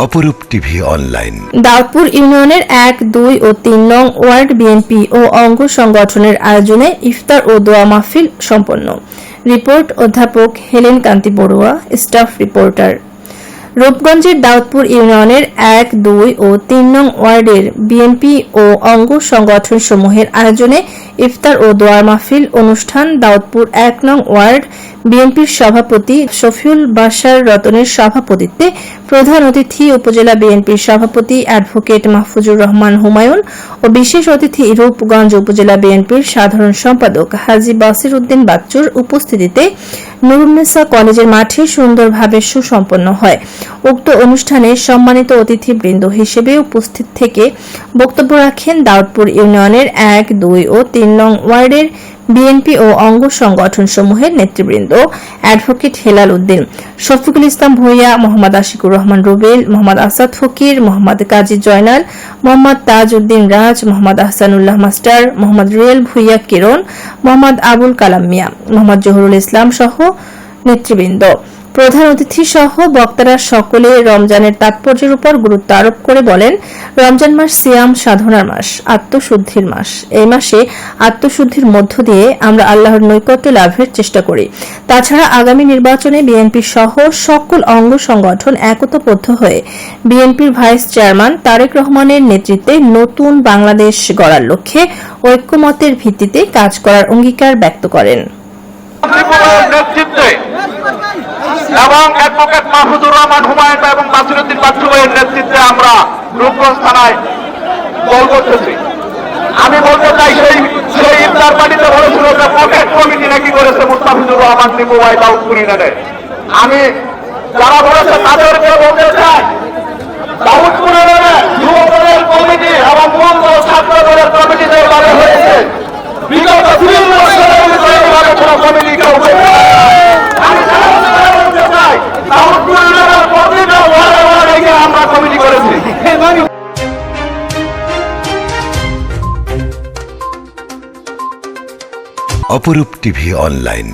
অপরূপ TV online. Daudpur ইউনিয়নের এক, দুই ও তিন নং ওয়ার্ড বিএনপি ও অঙ্গ সংগঠনের আয়োজনে ইফতার ও দোয়া মাহফিল সম্পন্ন। রিপোর্ট অধ্যাপক Helen Kanti Barua, staff reporter. রূপগঞ্জের Daudpur ইউনিয়নের এক, দুই ও তিন নং ওয়ার্ডের বিএনপি ও অঙ্গ সংগঠন সমূহের আয়োজনে ইফতার ও দোয়া মাহফিল অনুষ্ঠান দাউদপুর এক নং ওয়ার্ড বিএনপির সভাপতি শফিউল বাশার রতনের সভাপতিত্বে প্রধান অতিথি উপজেলা বিএনপির সভাপতি অ্যাডভোকেট মাহফুজুর রহমান হুমায়ুন ও বিশেষ অতিথি রূপগঞ্জ উপজেলা বিএনপির সাধারণ সম্পাদক হাজী বাসির উদ্দিন বাচ্চুর উপস্থিতিতে নুরুন্নেসা কলেজের মাঠে সুন্দরভাবে সুসম্পন্ন হয়। উক্ত অনুষ্ঠানে সম্মানিত অতিথিবৃন্দ হিসেবে উপস্থিত থেকে বক্তব্য রাখেন দাউদপুর ইউনিয়নের এক, দুই ও তিন নং ওয়ার্ডের বিএনপি ও অঙ্গ সংগঠন সমূহের নেতৃবৃন্দ, অ্যাডভোকেট হেলাল উদ্দিন, শফিকুল ইসলাম ভূঁইয়া, মোহাম্মদ আশিকুর রহমান রুবেল, মোহাম্মদ আসাদ ফকির, মোহাম্মদ কাজী জয়নাল, মোহাম্মদ তাজ উদ্দিন রাজ, মোহাম্মদ আহসানুল্লাহ মাস্টার, মোহাম্মদ রুয়েল ভূঁইয়া কিরণ, মোহাম্মদ আবুল কালাম মিয়া, মোহাম্মদ জহুরুল ইসলাম সহ নেতৃবৃন্দ। প্রধান অতিথি সহ বক্তারা সকলে রমজানের তাৎপর্যের উপর গুরুত্ব আরোপ করে বলেন, রমজান মাস সিয়াম সাধনার মাস, আত্মশুদ্ধির মাস। এই মাসে আত্মশুদ্ধির মধ্য দিয়ে আমরা আল্লাহর নৈকট্য লাভের চেষ্টা করি। তাছাড়া আগামী নির্বাচনে বিএনপি সহ সকল অঙ্গ সংগঠন একতাবদ্ধ হয়ে বিএনপির ভাইস চেয়ারম্যান তারেক রহমানের নেতৃত্বে নতুন বাংলাদেশ গড়ার লক্ষ্যে ঐক্যমতের ভিত্তিতে কাজ করার অঙ্গীকার ব্যক্ত করেন। এবং অ্যাডভোকেট মাহফুজুর রহমান হুমায়ুন এবং নাসিরুদ্দিন বাচ্চু ভাইয়ের নেতৃত্বে আমরা রূপগঞ্জ থানায় কল করতেছি। আমি বলতে চাই, সেই সেই ইফতার পার্টিতে বলেছিল যে পকেট কমিটি নাকি করেছে মুস্তাফিজুর রহমান টিপু ভাই দাউদপুর ইউনিয়নের আমি, যারা বলেছে তাদেরকে বলতে চাই, দাউদপুর অপরূপ টিভি অনলাইন।